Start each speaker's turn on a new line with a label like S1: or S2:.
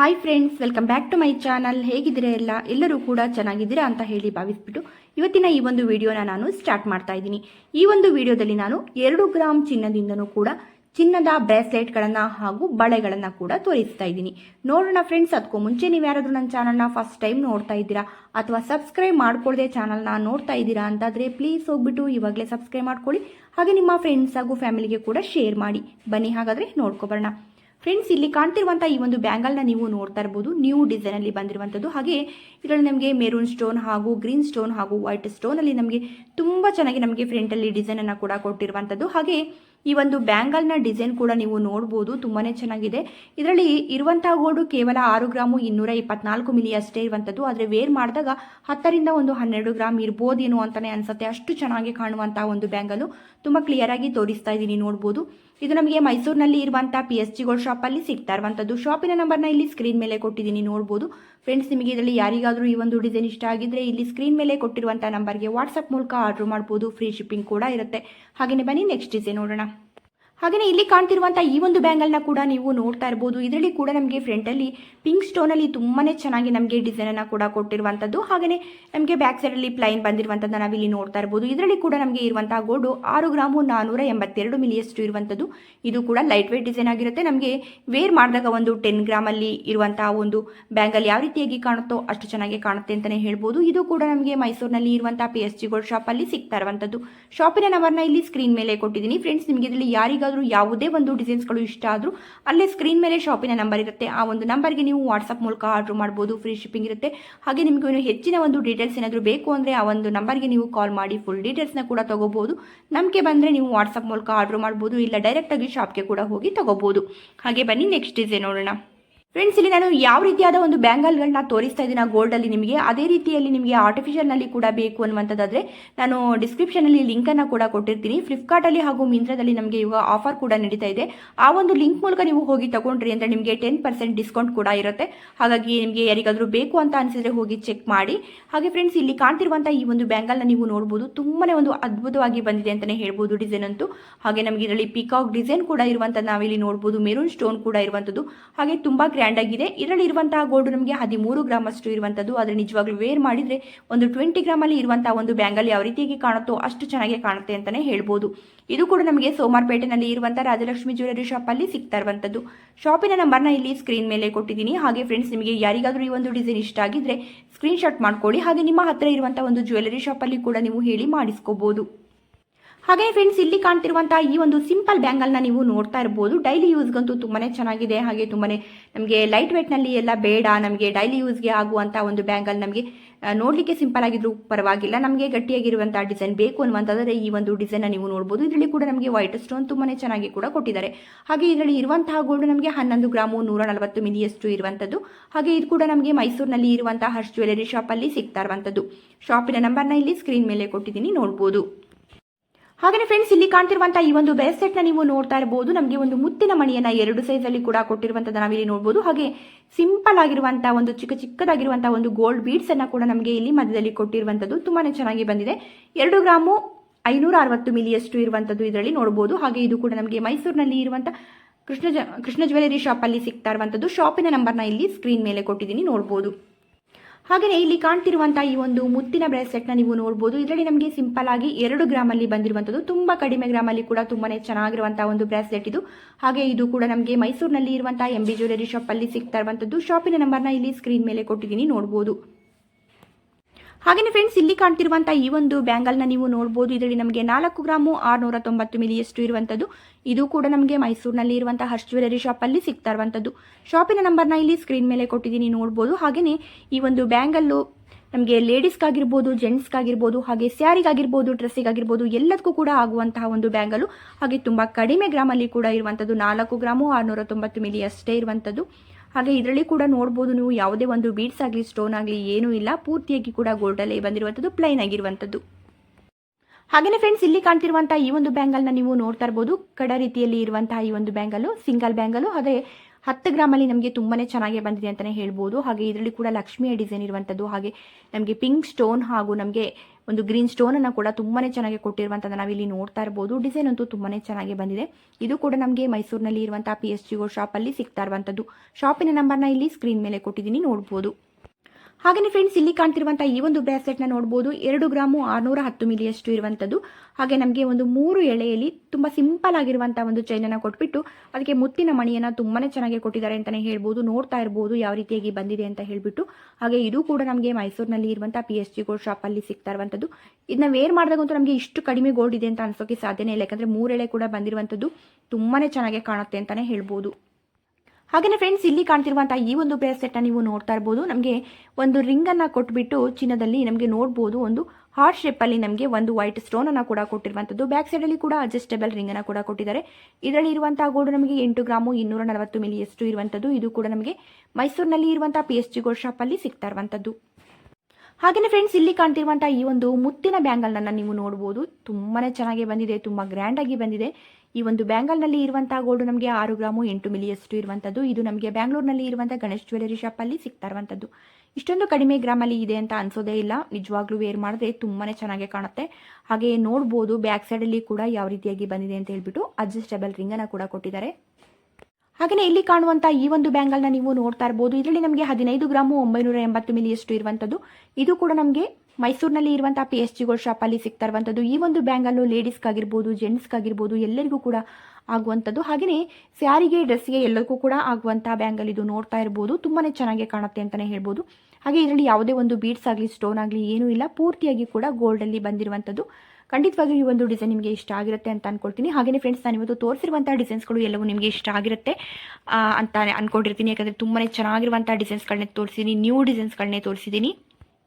S1: Hi friends welcome back to my channel ಹೇಗಿದ್ದೀರಾ ಎಲ್ಲ? ಎಲ್ಲರೂ ಕೂಡ ಚೆನ್ನಾಗಿದ್ದೀರಾ ಅಂತ ಹೇಳಿ ಭಾವಿಸ್ಬಿಟ್ಟು ಇವತ್ತಿನ ಈ ಒಂದು ವಿಡಿಯೋನ ನಾನು ಸ್ಟಾರ್ಟ್ ಮಾಡ್ತಾ ಇದ್ದೀನಿ. ಈ ಒಂದು ವಿಡಿಯೋದಲ್ಲಿ ನಾನು ಎರಡು ಗ್ರಾಮ್ ಚಿನ್ನದಿಂದನೂ ಕೂಡ ಚಿನ್ನದ ಬ್ರೇಸ್ಲೆಟ್ಗಳನ್ನು ಹಾಗೂ ಬಳೆಗಳನ್ನು ಕೂಡ ತೋರಿಸ್ತಾ ಇದ್ದೀನಿ. ನೋಡೋಣ ಫ್ರೆಂಡ್ಸ್ ಅದಕ್ಕೂ ಮುಂಚೆ ನೀವು ಯಾರಾದರೂ ನನ್ನ ಚಾನಲ್ನ ಫಸ್ಟ್ ಟೈಮ್ ನೋಡ್ತಾ ಇದ್ದೀರಾ ಅಥವಾ ಸಬ್ಸ್ಕ್ರೈಬ್ ಮಾಡ್ಕೊಳ್ಳದೆ ಚಾನಲ್ನ ನೋಡ್ತಾ ಇದ್ದೀರಾ ಅಂತಾದರೆ ಪ್ಲೀಸ್ ಹೋಗ್ಬಿಟ್ಟು ಇವಾಗಲೇ ಸಬ್ಸ್ಕ್ರೈಬ್ ಮಾಡ್ಕೊಳ್ಳಿ. ಹಾಗೆ ನಿಮ್ಮ ಫ್ರೆಂಡ್ಸ್ ಹಾಗೂ ಫ್ಯಾಮಿಲಿಗೆ ಕೂಡ ಶೇರ್ ಮಾಡಿ. ಬನ್ನಿ ಹಾಗಾದರೆ ನೋಡ್ಕೊಬರೋಣ ಫ್ರೆಂಡ್ಸ್ ಇಲ್ಲಿ ಕಾಣ್ತಿರುವಂಥ ಈ ಒಂದು ಬ್ಯಾಂಗಲ್ನ ನೀವು ನೋಡ್ತಾ ಇರ್ಬೋದು. ನ್ಯೂ ಡಿಸೈನಲ್ಲಿ ಬಂದಿರುವಂಥದ್ದು ಹಾಗೆ ಇದರಲ್ಲಿ ನಮಗೆ ಮೆರೂನ್ ಸ್ಟೋನ್ ಹಾಗೂ ಗ್ರೀನ್ ಸ್ಟೋನ್ ಹಾಗೂ ವೈಟ್ ಸ್ಟೋನಲ್ಲಿ ನಮಗೆ ತುಂಬಾ ಚೆನ್ನಾಗಿ ನಮಗೆ ಫ್ರಂಟಲ್ಲಿ ಡಿಸೈನನ್ನು ಕೂಡ ಕೊಟ್ಟಿರುವಂಥದ್ದು ಹಾಗೆ ಈ ಒಂದು ಬ್ಯಾಂಗಲ್ನ ಡಿಸೈನ್ ಕೂಡ ನೀವು ನೋಡಬಹುದು ತುಂಬಾನೇ ಚೆನ್ನಾಗಿದೆ. ಇದರಲ್ಲಿ ಇರುವಂತಹ ಗೋಡು ಕೇವಲ ಆರು ಗ್ರಾಮು ಇನ್ನೂರ ಇಪ್ಪತ್ನಾಲ್ಕು ಮಿಲಿ ಅಷ್ಟೇ ಇರುವಂಥದ್ದು ಆದರೆ ವೇರ್ ಮಾಡಿದಾಗ ಹತ್ತರಿಂದ ಒಂದು ಹನ್ನೆರಡು ಗ್ರಾಮ್ ಇರ್ಬೋದೇನೋ ಅಂತಾನೆ ಅನ್ಸುತ್ತೆ. ಅಷ್ಟು ಚೆನ್ನಾಗಿ ಕಾಣುವಂತಹ ಒಂದು ಬ್ಯಾಂಗಲ್ ತುಂಬಾ ಕ್ಲಿಯರ್ ಆಗಿ ತೋರಿಸ್ತಾ ಇದ್ದೀನಿ ನೋಡ್ಬೋದು. ಇದು ನಮಗೆ ಮೈಸೂರಿನಲ್ಲಿ ಇರುವಂಥ ಪಿ ಎಸ್ ಜಿ ಗೋಲ್ಡ್ ಶಾಪಲ್ಲಿ ಸಿಗ್ತಾ ಇರುವಂಥದ್ದು ಶಾಪಿನ ನಂಬರ್ನ ಇಲ್ಲಿ ಸ್ಕ್ರೀನ್ ಮೇಲೆ ಕೊಟ್ಟಿದ್ದೀನಿ ನೋಡಬಹುದು ಫ್ರೆಂಡ್ಸ್ ನಿಮಗೆ ಇದರಲ್ಲಿ ಯಾರಿಗಾದರೂ ಈ ಒಂದು ಡಿಸೈನ್ ಇಷ್ಟ ಆಗಿದ್ರೆ ಇಲ್ಲಿ ಸ್ಕ್ರೀನ್ ಮೇಲೆ ಕೊಟ್ಟಿರುವಂಥ ನಂಬರ್ಗೆ ವಾಟ್ಸಪ್ ಮೂಲಕ ಆರ್ಡರ್ ಮಾಡ್ಬೋದು. ಫ್ರೀ ಶಿಪ್ಪಿಂಗ್ ಕೂಡ ಇರುತ್ತೆ. ಹಾಗೆಯೇ ಬನ್ನಿ ನೆಕ್ಸ್ಟ್ ಡಿಸೈನ್ ನೋಡೋಣ. ಹಾಗೆಯೇ ಇಲ್ಲಿ ಕಾಣ್ತಿರುವಂಥ ಈ ಒಂದು ಬ್ಯಾಂಗಲ್ನ ಕೂಡ ನೀವು ನೋಡ್ತಾ ಇರ್ಬೋದು. ಇದರಲ್ಲಿ ಕೂಡ ನಮಗೆ ಫ್ರಂಟಲ್ಲಿ ಪಿಂಕ್ ಸ್ಟೋನಲ್ಲಿ ತುಂಬಾ ಚೆನ್ನಾಗಿ ನಮಗೆ ಡಿಸೈನನ್ನು ಕೂಡ ಕೊಟ್ಟಿರುವಂಥದ್ದು ಹಾಗೆಯೇ ನಮಗೆ ಬ್ಯಾಕ್ ಸೈಡಲ್ಲಿ ಪ್ಲೈನ್ ಬಂದಿರುವಂಥದ್ದು ನಾವಿಲ್ಲಿ ನೋಡ್ತಾ ಇರ್ಬೋದು. ಇದರಲ್ಲಿ ಕೂಡ ನಮಗೆ ಇರುವಂತಹ ಗೋಲ್ಡು ಆರು ಗ್ರಾಮು ನಾನ್ನೂರ ಎಂಬತ್ತೆರಡು ಮಿಲಿಯಷ್ಟು ಇರುವಂಥದ್ದು ಇದು ಕೂಡ ಲೈಟ್ ವೇಟ್ ಡಿಸೈನ್ ಆಗಿರುತ್ತೆ. ನಮಗೆ ವೇರ್ ಮಾಡಿದಾಗ ಒಂದು ಟೆನ್ ಗ್ರಾಮಲ್ಲಿ ಇರುವಂತಹ ಒಂದು ಬ್ಯಾಂಗಲ್ ಯಾವ ರೀತಿಯಾಗಿ ಕಾಣುತ್ತೋ ಅಷ್ಟು ಚೆನ್ನಾಗಿ ಕಾಣುತ್ತೆ ಅಂತಲೇ ಹೇಳ್ಬೋದು. ಇದು ಕೂಡ ನಮಗೆ ಮೈಸೂರಿನಲ್ಲಿ ಇರುವಂತಹ ಪಿ ಎಸ್ ಜಿ ಗೋಲ್ಡ್ ಶಾಪಲ್ಲಿ ಸಿಗ್ತಾ ಇರುವಂಥದ್ದು ಶಾಪಿನ ನಂಬರ್ನ ಇಲ್ಲಿ ಸ್ಕ್ರೀನ್ ಮೇಲೆ ಕೊಟ್ಟಿದ್ದೀನಿ. ಫ್ರೆಂಡ್ಸ್ ನಿಮಗೆ ಇದರಲ್ಲಿ ಯಾರಿಗಾದರೂ ಯಾವುದೇ ಒಂದು ಡಿಸೈನ್ಸ್ಗಳು ಇಷ್ಟ ಆದರೂ ಅಲ್ಲೇ ಸ್ಕ್ರೀನ್ ಮೇಲೆ ಶಾಪಿನ ನಂಬರ್ ಇರುತ್ತೆ. ಆ ಒಂದು ನಂಬರ್ಗೆ ನೀವು ವಾಟ್ಸಪ್ ಮೂಲಕ ಆರ್ಡರ್ ಮಾಡ್ಬೋದು ಫ್ರೀ ಶಿಪ್ಪಿಂಗ್ ಇರುತ್ತೆ. ಹಾಗೆ ನಿಮಗೆ ಹೆಚ್ಚಿನ ಒಂದು ಡೀಟೇಲ್ಸ್ ಏನಾದರೂ ಬೇಕು ಅಂದರೆ ಆ ಒಂದು ನಂಬರ್ಗೆ ನೀವು ಕಾಲ್ ಮಾಡಿ ಫುಲ್ ಡೀಟೇಲ್ಸ್ನ ಕೂಡ ತಗೋಬೋದು. ನಮಗೆ ಬಂದರೆ ನೀವು ವಾಟ್ಸಪ್ ಮೂಲಕ ಆರ್ಡ್ರ್ ಮಾಡ್ಬೋದು, ಇಲ್ಲ ಡೈರೆಕ್ಟಾಗಿ ಶಾಪ್ಗೆ ಕೂಡ ಹೋಗಿ ತಗೋಬೋದು. ಹಾಗೆ ಬನ್ನಿ ನೆಕ್ಸ್ಟ್ ಡಿಸೈನ್ ನೋಡೋಣ. ಫ್ರೆಂಡ್ಸ್ ಇಲ್ಲಿ ನಾನು ಯಾವ ರೀತಿಯಾದ ಒಂದು ಬ್ಯಾಂಗಲ್ಗಳನ್ನ ತೋರಿಸ್ತಾ ಇದ್ದೀನಿ ಗೋಲ್ಡಲ್ಲಿ ನಿಮಗೆ, ಅದೇ ರೀತಿಯಲ್ಲಿ ನಿಮಗೆ ಆರ್ಟಿಫಿಷಿಯಲ್ನಲ್ಲಿ ಕೂಡ ಬೇಕು ಅನ್ನುವಂಥದ್ದಾದ್ರೆ ನಾನು ಡಿಸ್ಕ್ರಿಪ್ಷನ್ ಅಲ್ಲಿ ಲಿಂಕ್ ಅನ್ನ ಕೂಡ ಕೊಟ್ಟಿರ್ತೀನಿ. ಫ್ಲಿಪ್ಕಾರ್ಟ್ ಅಲ್ಲಿ ಹಾಗೂ ಮಿಂತ್ರದಲ್ಲಿ ನಮಗೆ ಇವಾಗ ಆಫರ್ ಕೂಡ ನಡೀತಾ ಇದೆ. ಆ ಒಂದು ಲಿಂಕ್ ಮೂಲಕ ನೀವು ಹೋಗಿ ತಗೊಂಡ್ರಿ ಅಂದರೆ ನಿಮಗೆ ಟೆನ್ ಪರ್ಸೆಂಟ್ ಡಿಸ್ಕೌಂಟ್ ಕೂಡ ಇರುತ್ತೆ. ಹಾಗಾಗಿ ನಿಮಗೆ ಯಾರಿಗಾದ್ರೂ ಬೇಕು ಅಂತ ಅನಿಸಿದ್ರೆ ಹೋಗಿ ಚೆಕ್ ಮಾಡಿ. ಹಾಗೆ ಫ್ರೆಂಡ್ಸ್ ಇಲ್ಲಿ ಕಾಣ್ತಿರುವಂಥ ಈ ಒಂದು ಬ್ಯಾಂಗಲ್ನ ನೀವು ನೋಡಬಹುದು ತುಂಬಾನೇ ಒಂದು ಅದ್ಭುತವಾಗಿ ಬಂದಿದೆ ಅಂತಲೇ ಹೇಳ್ಬೋದು ಡಿಸೈನ್ ಅಂತೂ. ಹಾಗೆ ನಮಗೆ ಇದರಲ್ಲಿ ಪಿಕಾಕ್ ಡಿಸೈನ್ ಕೂಡ ಇರುವಂಥದ್ದು ನಾವಿಲ್ಲಿ ನೋಡಬಹುದು ಮೆರೂನ್ ಸ್ಟೋನ್ ಕೂಡ ಇರುವಂಥದ್ದು ಹಾಗೆ ತುಂಬ ಗ್ರ್ಯಾಂಡ್ ಆಗಿದೆ. ಇದರಲ್ಲಿ ಇರುವಂತಹ ಗೋಲ್ಡ್ ನಮಗೆ ಹದಿಮೂರು ಗ್ರಾಮ್ ಅಷ್ಟು ಇರುವಂಥದ್ದು ಆದರೆ ನಿಜವಾಗ್ಲೂ ವೇರ್ ಮಾಡಿದ್ರೆ ಒಂದು ಟ್ವೆಂಟಿ ಗ್ರಾಮಲ್ಲಿ ಇರುವಂತಹ ಒಂದು ಬ್ಯಾಂಗಲ್ ಯಾವ ರೀತಿಯಾಗಿ ಕಾಣುತ್ತೋ ಅಷ್ಟು ಚೆನ್ನಾಗಿ ಕಾಣುತ್ತೆ ಅಂತಾನೆ ಹೇಳ್ಬೋದು. ಇದು ಕೂಡ ನಮಗೆ ಸೋಮಾರ್ಪೇಟೆನಲ್ಲಿ ಇರುವಂಥ ರಾಜಲಕ್ಷ್ಮಿ ಜ್ಯುವೆಲರಿ ಶಾಪಲ್ಲಿ ಸಿಗ್ತಾ ಇರುವಂಥದ್ದು ಶಾಪಿನ ನಂಬರ್ನ ಇಲ್ಲಿ ಸ್ಕ್ರೀನ್ ಮೇಲೆ ಕೊಟ್ಟಿದ್ದೀನಿ. ಹಾಗೆ ಫ್ರೆಂಡ್ಸ್ ನಿಮಗೆ ಯಾರಿಗಾದರೂ ಈ ಒಂದು ಡಿಸೈನ್ ಇಷ್ಟ ಆಗಿದ್ರೆ ಸ್ಕ್ರೀನ್ಶಾಟ್ ಮಾಡ್ಕೊಳ್ಳಿ. ಹಾಗೆ ನಿಮ್ಮ ಹತ್ತಿರ ಇರುವಂತಹ ಒಂದು ಜ್ಯುವೆಲರಿ ಶಾಪಲ್ಲಿ ಕೂಡ ನೀವು ಹೇಳಿ ಮಾಡಿಸ್ಕೋಬೋದು. ಹಾಗೆ ಫ್ರೆಂಡ್ಸ್ ಇಲ್ಲಿ ಕಾಣ್ತಿರುವಂತಹ ಈ ಒಂದು ಸಿಂಪಲ್ ಬ್ಯಾಂಗಲ್ನ ನೀವು ನೋಡ್ತಾ ಇರಬಹುದು ಡೈಲಿ ಯೂಸ್ಗಂತೂ ತುಂಬಾನೇ ಚೆನ್ನಾಗಿದೆ. ಹಾಗೆ ತುಂಬಾನೇ ನಮಗೆ ಲೈಟ್ ವೇಟ್ನಲ್ಲಿ ಎಲ್ಲ ಬೇಡ. ನಮಗೆ ಡೈಲಿ ಯೂಸ್ಗೆ ಆಗುವಂತಹ ಒಂದು ಬ್ಯಾಂಗಲ್ ನಮಗೆ ನೋಡ್ಲಿಕ್ಕೆ ಸಿಂಪಲ್ ಆಗಿದ್ರು ಪರವಾಗಿಲ್ಲ. ನಮಗೆ ಗಟ್ಟಿಯಾಗಿರುವಂತಹ ಡಿಸೈನ್ ಬೇಕು ಅನ್ನುವಂಥದ್ದರೆ ಈ ಒಂದು ಡಿಸೈನ್ ನೀವು ನೋಡಬಹುದು ಇದರಲ್ಲಿ ಕೂಡ ನಮಗೆ ವೈಟ್ ಸ್ಟೋನ್ ತುಂಬಾನೇ ಚೆನ್ನಾಗಿ ಕೂಡ ಕೊಟ್ಟಿದ್ದಾರೆ. ಹಾಗೆ ಇದರಲ್ಲಿ ಇರುವಂತಹ ಗೋಲ್ಡ್ ನಮಗೆ ಹನ್ನೊಂದು ಗ್ರಾಮು ನೂರ ನಲವತ್ತು ಮಿಲಿಯಷ್ಟು ಇರುವಂಥದ್ದು. ಹಾಗೆ ಇದು ಕೂಡ ನಮಗೆ ಮೈಸೂರಿನಲ್ಲಿ ಇರುವಂತಹ ಹರ್ಷ್ ಜ್ಯುವೆಲರಿ ಅಲ್ಲಿ ಸಿಗ್ತಾ ಇರುವಂಥದ್ದು. ಶಾಪಿನ ನಂಬರ್ನ ಇಲ್ಲಿ ಸ್ಕ್ರೀನ್ ಮೇಲೆ ಕೊಟ್ಟಿದ್ದೀನಿ. ನೋಡ್ಬೋದು. ಹಾಗೆ ಫ್ರೆಂಡ್ಸ್ ಇಲ್ಲಿ ಕಾಣ್ತಿರುವಂತಹ ಈ ಒಂದು ನ ನೀವು ನೋಡ್ತಾ ಇರಬಹುದು ನಮಗೆ ಒಂದು ಮುತ್ತಿನ ಮಣಿಯನ್ನ ಎರಡು ಸೈಜಲ್ಲಿ ಕೂಡ ಕೊಟ್ಟಿರುವಂತಹ ನಾವಿಲ್ಲಿ ನೋಡಬಹುದು ಹಾಗೆ ಸಿಂಪಲ್ ಆಗಿರುವಂತಹ ಒಂದು ಚಿಕ್ಕ ಚಿಕ್ಕದಾಗಿರುವಂತಹ ಒಂದು ಗೋಲ್ಡ್ ಬೀಡ್ಸ್ ಅನ್ನ ಕೂಡ ನಮಗೆ ಇಲ್ಲಿ ಮಧ್ಯದಲ್ಲಿ ಕೊಟ್ಟಿರುವಂತದ್ದು. ತುಂಬಾನೇ ಚೆನ್ನಾಗಿ ಬಂದಿದೆ. ಎರಡು ಗ್ರಾಮು ಐನೂರ ಅರವತ್ತು ಮಿಲಿಯಷ್ಟು ಇರುವಂತದ್ದು ಇದರಲ್ಲಿ ನೋಡಬಹುದು ಹಾಗೆ ಇದು ಕೂಡ ನಮಗೆ ಮೈಸೂರಿನಲ್ಲಿ ಇರುವಂತಹ ಕೃಷ್ಣ ಕೃಷ್ಣ ಜ್ಯುವೆಲರಿ ಶಾಪ್ ಅಲ್ಲಿ ಸಿಗ್ತಾ ಇರುವಂತದ್ದು. ಶಾಪಿನ ನಂಬರ್ನ ಇಲ್ಲಿ ಸ್ಕ್ರೀನ್ ಮೇಲೆ ಕೊಟ್ಟಿದ್ದೀನಿ, ನೋಡ್ಬೋದು. ಹಾಗೆಯೇ ಇಲ್ಲಿ ಕಾಣ್ತಿರುವಂತಹ ಈ ಒಂದು ಮುತ್ತಿನ ಬ್ರೇಸ್ಲೆಟ್ನ ನೀವು ನೋಡಬಹುದು ಇದರಲ್ಲಿ ನಮಗೆ ಸಿಂಪಲ್ ಆಗಿ ಎರಡು ಗ್ರಾಮ್ ಅಲ್ಲಿ ಬಂದಿರುವಂತದ್ದು ತುಂಬಾ ಕಡಿಮೆ ಗ್ರಾಮಲ್ಲಿ ಕೂಡ ತುಂಬಾನೇ ಚೆನ್ನಾಗಿರುವಂತಹ ಒಂದು ಬ್ರೇಸ್ಲೆಟ್ ಇದು. ಹಾಗೆ ಇದು ಕೂಡ ನಮಗೆ ಮೈಸೂರಿನಲ್ಲಿ ಇರುವಂತಹ ಎಂಬಿ ಜ್ಯುವೆಲರಿ ಶಾಪ್ ಅಲ್ಲಿ ಸಿಗ್ತಾ ಇರುವಂತದ್ದು ಶಾಪಿನ ನಂಬರ್ನ ಇಲ್ಲಿ ಸ್ಕ್ರೀನ್ ಮೇಲೆ ಕೊಟ್ಟಿದ್ದೀನಿ, ನೋಡ್ಬೋದು. ಹಾಗೆಯೇ ಫ್ರೆಂಡ್ಸ್ ಇಲ್ಲಿ ಕಾಣ್ತಿರುವಂಥ ಈ ಒಂದು ಬ್ಯಾಂಗಲ್ನ ನೀವು ನೋಡ್ಬೋದು. ಇದರಲ್ಲಿ ನಮಗೆ ನಾಲ್ಕು ಗ್ರಾಮು ಆರುನೂರ ತೊಂಬತ್ತು ಮಿಲಿಯಷ್ಟು ಇರುವಂಥದ್ದು ಇದು ಕೂಡ ನಮಗೆ ಮೈಸೂರಿನಲ್ಲಿ ಇರುವಂಥ ಹರ್ಷ್ ಜ್ಯುವೆಲರಿ ಶಾಪಲ್ಲಿ ಸಿಗ್ತಾ ಇರುವಂಥದ್ದು ಶಾಪಿನ ನಂಬರ್ನ ಇಲ್ಲಿ ಸ್ಕ್ರೀನ್ ಮೇಲೆ ಕೊಟ್ಟಿದ್ದೀನಿ, ನೋಡ್ಬೋದು. ಹಾಗೆಯೇ ಈ ಒಂದು ಬ್ಯಾಂಗಲ್ಲು ನಮಗೆ ಲೇಡೀಸ್ಗಾಗಿರ್ಬೋದು ಜೆಂಟ್ಸ್ಗಾಗಿರ್ಬೋದು ಹಾಗೆ ಸ್ಯಾರಿಗಾಗಿರ್ಬೋದು ಡ್ರೆಸ್ಸಿಗಾಗಿರ್ಬೋದು ಎಲ್ಲದಕ್ಕೂ ಕೂಡ ಆಗುವಂತಹ ಒಂದು ಬ್ಯಾಂಗಲು ಹಾಗೆ ತುಂಬ ಕಡಿಮೆ ಗ್ರಾಮಲ್ಲಿ ಕೂಡ ಇರುವಂಥದ್ದು ನಾಲ್ಕು ಗ್ರಾಮು ಆರುನೂರ ತೊಂಬತ್ತು ಮಿಲಿ ಅಷ್ಟೇ ಇರುವಂಥದ್ದು ಹಾಗೆ ಇದರಲ್ಲಿ ಕೂಡ ನೋಡ್ಬೋದು ನೀವು ಯಾವುದೇ ಒಂದು ಬೀಡ್ಸ್ ಆಗಲಿ ಸ್ಟೋನ್ ಆಗಲಿ ಏನೂ ಇಲ್ಲ. ಪೂರ್ತಿಯಾಗಿ ಕೂಡ ಗೋಲ್ಡಲ್ಲೇ ಬಂದಿರುವಂಥದ್ದು ಪ್ಲೈನ್ ಆಗಿರುವಂಥದ್ದು. ಹಾಗೆಯೇ ಫ್ರೆಂಡ್ಸ್ ಇಲ್ಲಿ ಕಾಣ್ತಿರುವಂತಹ ಈ ಒಂದು ಬ್ಯಾಂಗಲ್ನ ನೀವು ನೋಡ್ತಾ ಇರ್ಬೋದು. ಕಡ ರೀತಿಯಲ್ಲಿ ಇರುವಂತಹ ಈ ಒಂದು ಬ್ಯಾಂಗಲ್ ಸಿಂಗಲ್ ಬ್ಯಾಂಗಲ್ ಹಾಗೆ ಹತ್ತು ಗ್ರಾಮಲ್ಲಿ ನಮಗೆ ತುಂಬಾ ಚೆನ್ನಾಗಿ ಬಂದಿದೆ ಅಂತಲೇ ಹೇಳ್ಬೋದು. ಹಾಗೆ ಇದರಲ್ಲಿ ಕೂಡ ಲಕ್ಷ್ಮಿಯ ಡಿಸೈನ್ ಇರುವಂಥದ್ದು ಹಾಗೆ ನಮಗೆ ಪಿಂಕ್ ಸ್ಟೋನ್ ಹಾಗೂ ನಮಗೆ ಒಂದು ಗ್ರೀನ್ ಸ್ಟೋನ್ ಅನ್ನು ಕೂಡ ತುಂಬಾನೇ ಚೆನ್ನಾಗಿ ಕೊಟ್ಟಿರುವಂಥದ್ದು ನಾವಿಲ್ಲಿ ನೋಡ್ತಾ ಇರ್ಬೋದು. ಡಿಸೈನ್ ಅಂತೂ ತುಂಬಾನೇ ಚೆನ್ನಾಗಿ ಬಂದಿದೆ. ಇದು ಕೂಡ ನಮಗೆ ಮೈಸೂರಿನಲ್ಲಿ ಇರುವಂತಹ ಪಿ ಎಸ್ ಶಾಪ್ ಶಾಪಲ್ಲಿ ಸಿಗ್ತಾ ಇರುವಂಥದ್ದು ಶಾಪಿನ ನಂಬರ್ನ ಇಲ್ಲಿ ಸ್ಕ್ರೀನ್ ಮೇಲೆ ಕೊಟ್ಟಿದ್ದೀನಿ, ನೋಡ್ಬೋದು. ಹಾಗೆಯೇ ಫ್ರೆಂಡ್ಸ್ ಇಲ್ಲಿ ಕಾಣ್ತಿರುವಂಥ ಈ ಒಂದು ಬ್ರೇಸ್ಲೆಟ್ನ ನೋಡ್ಬೋದು. ಎರಡು ಗ್ರಾಮು ಆರುನೂರ ಹತ್ತು ಮಿಲಿಯಷ್ಟು ಇರುವಂಥದ್ದು ಹಾಗೆ ನಮಗೆ ಒಂದು ಮೂರು ಎಳೆಯಲ್ಲಿ ತುಂಬ ಸಿಂಪಲ್ ಆಗಿರುವಂಥ ಒಂದು ಚೈನನ್ನು ಕೊಟ್ಬಿಟ್ಟು ಅದಕ್ಕೆ ಮುತ್ತಿನ ಮಣಿಯನ್ನು ತುಂಬಾ ಚೆನ್ನಾಗಿ ಕೊಟ್ಟಿದ್ದಾರೆ ಅಂತಲೇ ಹೇಳ್ಬೋದು. ನೋಡ್ತಾ ಇರ್ಬೋದು ಯಾವ ರೀತಿಯಾಗಿ ಬಂದಿದೆ ಅಂತ ಹೇಳ್ಬಿಟ್ಟು. ಹಾಗೆ ಇದು ಕೂಡ ನಮಗೆ ಮೈಸೂರಿನಲ್ಲಿ ಇರುವಂಥ ಪಿ ಎಸ್ ಜಿ ಗೋಲ್ಡ್ ಶಾಪಲ್ಲಿ ಸಿಗ್ತಾ ಇರುವಂಥದ್ದು ಇದನ್ನ ವೇರ್ ಮಾಡಿದಾಗಂತೂ ನಮಗೆ ಇಷ್ಟು ಕಡಿಮೆ ಗೋಲ್ಡ್ ಇದೆ ಅಂತ ಅನ್ಸೋಕೆ ಸಾಧ್ಯನೇ ಇಲ್ಲ. ಯಾಕಂದರೆ ಮೂರೆಳೆ ಕೂಡ ಬಂದಿರುವಂಥದ್ದು ತುಂಬಾ ಚೆನ್ನಾಗಿ ಕಾಣುತ್ತೆ ಅಂತಲೇ ಹೇಳ್ಬೋದು. ಹಾಗೆಯೇ ಫ್ರೆಂಡ್ಸ್ ಇಲ್ಲಿ ಕಾಣ್ತಿರುವಂಥ ಈ ಒಂದು ಬ್ರೇಸ್ಲೆಟ್ನ ನೀವು ನೋಡ್ತಾ ಇರ್ಬೋದು. ನಮಗೆ ಒಂದು ರಿಂಗನ್ನು ಕೊಟ್ಬಿಟ್ಟು ಚಿನ್ನದಲ್ಲಿ ನಮಗೆ ನೋಡ್ಬೋದು. ಒಂದು ಹಾರ್ಟ್ ಶೇಪಲ್ಲಿ ನಮಗೆ ಒಂದು ವೈಟ್ ಸ್ಟೋನನ್ನು ಕೂಡ ಕೊಟ್ಟಿರುವಂಥದ್ದು. ಬ್ಯಾಕ್ ಸೈಡಲ್ಲಿ ಕೂಡ ಅಡ್ಜಸ್ಟೇಬಲ್ ರಿಂಗನ್ನು ಕೂಡ ಕೊಟ್ಟಿದ್ದಾರೆ. ಇದರಲ್ಲಿ ಇರುವಂಥ ಗೋಲ್ಡ್ ನಮಗೆ ಎಂಟು ಗ್ರಾಮು ಇನ್ನೂರ ನಲವತ್ತು ಮಿಲಿಯಷ್ಟು ಇರುವಂಥದ್ದು. ಇದು ಕೂಡ ನಮಗೆ ಮೈಸೂರಿನಲ್ಲಿ ಇರುವಂಥ ಪಿ ಎಸ್ ಜಿ ಗೋಲ್ಡ್ ಶಾಪಲ್ಲಿ ಸಿಗ್ತಾ ಇರುವಂಥದ್ದು. ಹಾಗೆಯೇ ಫ್ರೆಂಡ್ಸ್ ಇಲ್ಲಿ ಕಾಣ್ತಿರುವಂಥ ಈ ಒಂದು ಮುತ್ತಿನ ಬ್ಯಾಂಗಲ್ನನ್ನು ನೀವು ನೋಡ್ಬೋದು. ತುಂಬಾ ಚೆನ್ನಾಗಿ ಬಂದಿದೆ, ತುಂಬ ಗ್ರ್ಯಾಂಡಾಗಿ ಬಂದಿದೆ. ಈ ಒಂದು ಬ್ಯಾಂಗಲ್ನಲ್ಲಿ ಇರುವಂಥ ಗೋಲ್ಡ್ ನಮಗೆ ಆರು ಗ್ರಾಮು ಎಂಟು ಮಿಲಿಯಷ್ಟು ಇರುವಂಥದ್ದು ಇದು ನಮಗೆ ಬ್ಯಾಂಗ್ಳೂರ್ನಲ್ಲಿ ಇರುವಂಥ ಗಣೇಶ್ ಜ್ಯುವೆಲರಿ ಶಾಪಲ್ಲಿ ಸಿಗ್ತಾ ಇರುವಂಥದ್ದು ಇಷ್ಟೊಂದು ಕಡಿಮೆ ಗ್ರಾಮಲ್ಲಿ ಇದೆ ಅಂತ ಅನ್ಸೋದೇ ಇಲ್ಲ. ನಿಜವಾಗ್ಲೂ ವೇರ್ ಮಾಡಿದ್ರೆ ತುಂಬಾ ಚೆನ್ನಾಗಿ ಕಾಣುತ್ತೆ. ಹಾಗೆ ನೋಡ್ಬೋದು ಬ್ಯಾಕ್ ಸೈಡಲ್ಲಿ ಕೂಡ ಯಾವ ರೀತಿಯಾಗಿ ಬಂದಿದೆ ಅಂತ ಹೇಳ್ಬಿಟ್ಟು ಅಡ್ಜಸ್ಟಬಲ್ ರಿಂಗನ್ನು ಕೂಡ ಕೊಟ್ಟಿದ್ದಾರೆ. ಹಾಗೆಯೇ ಇಲ್ಲಿ ಕಾಣುವಂಥ ಈ ಒಂದು ಬ್ಯಾಂಗಲ್ನ ನೀವು ನೋಡ್ತಾ ಇರ್ಬೋದು. ಇದರಲ್ಲಿ ನಮಗೆ ಹದಿನೈದು ಗ್ರಾಮು ಒಂಬೈನೂರ ಎಂಬತ್ತು ಮಿಲಿಯಷ್ಟು ಇರುವಂಥದ್ದು ಇದು ಕೂಡ ನಮಗೆ ಮೈಸೂರಿನಲ್ಲಿ ಇರುವಂಥ ಪಿ ಎಸ್ ಜಿಗಳು ಶಾಪಲ್ಲಿ ಸಿಗ್ತಾ ಇರುವಂಥದ್ದು ಈ ಒಂದು ಬ್ಯಾಂಗಲ್ಲು ಲೇಡೀಸ್ಗಾಗಿರ್ಬೋದು ಜೆಂಟ್ಸ್ಗಾಗಿರ್ಬೋದು ಎಲ್ಲರಿಗೂ ಕೂಡ ಆಗುವಂಥದ್ದು ಹಾಗೆಯೇ ಸ್ಯಾರಿಗೆ ಡ್ರೆಸ್ಗೆ ಎಲ್ಲರಿಗೂ ಕೂಡ ಆಗುವಂಥ ಬ್ಯಾಂಗಲ್ ಇದು ನೋಡ್ತಾ ಇರ್ಬೋದು. ತುಂಬಾ ಚೆನ್ನಾಗಿ ಕಾಣುತ್ತೆ ಅಂತಲೇ ಹೇಳ್ಬೋದು. ಹಾಗೆ ಇದರಲ್ಲಿ ಯಾವುದೇ ಒಂದು ಬೀಡ್ಸ್ ಆಗಲಿ ಸ್ಟೋನ್ ಆಗಲಿ ಏನೂ ಇಲ್ಲ. ಪೂರ್ತಿಯಾಗಿ ಕೂಡ ಗೋಲ್ಡಲ್ಲಿ ಬಂದಿರುವಂಥದ್ದು ಖಂಡಿತವಾಗಿಯೂ ಈ ಒಂದು ಡಿಸೈನ್ ನಿಮಗೆ ಇಷ್ಟ ಆಗಿರುತ್ತೆ ಅಂತ ಅನ್ಕೊಳ್ತೀನಿ. ಹಾಗೆಯೇ ಫ್ರೆಂಡ್ಸ್ ನಾನು ಇವತ್ತು ತೋರಿಸಿರುವಂಥ ಡಿಸೈನ್ಸ್ಗಳು ಎಲ್ಲವೂ ನಿಮಗೆ ಇಷ್ಟ ಆಗಿರುತ್ತೆ ಅಂತ ಅನ್ಕೊಂಡಿರ್ತೀನಿ. ಯಾಕಂದರೆ ತುಂಬಾ ಚೆನ್ನಾಗಿರುವಂಥ ಡಿಸೈನ್ಸ್ಗಳನ್ನೇ ತೋರಿಸಿದ್ದೀನಿ ನ್ಯೂ ಡಿಸೈನ್ಸ್ಗಳನ್ನೇ ತೋರಿಸಿದ್ದೀನಿ.